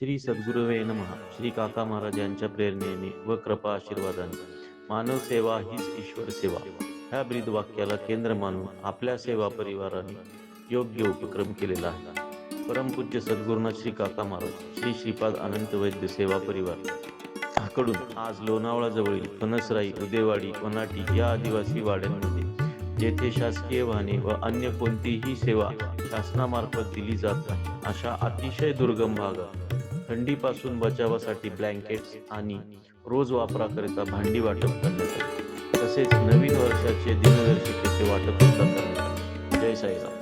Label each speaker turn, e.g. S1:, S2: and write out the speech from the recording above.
S1: श्री सद्गुरुवे नम. श्री काका महाराज यांच्या प्रेरणेने व कृपा आशीर्वादाने मानव सेवा हीच ईश्वर सेवा. ह्या ब्रीद वाक्याला केंद्र मानून आपल्या सेवा परिवाराने योग्य उपक्रम केलेला आहे. परमपूज्य सद्गुरुनाथ श्री काका महाराज श्री श्रीपाद अनंत वैद्य सेवा परिवार. कडून आज लोणावळा जवळील फणसराई उदेवाडी वनाटी या आदिवासी वाड्यांमध्ये जेथे शासकीय वाहने व अन्य कोणतीही सेवा शासनामार्फत दिली जात नाही अशा अतिशय दुर्गम भागात थंडीपासून बचावासाठी ब्लँकेट्स आणि रोज वापराकरिता भांडी वाटप करण्यात आले तसेच नवीन वर्षाचे दिनदर्शिकेचे वाटप सुद्धा करण्यात आले जय साईराम.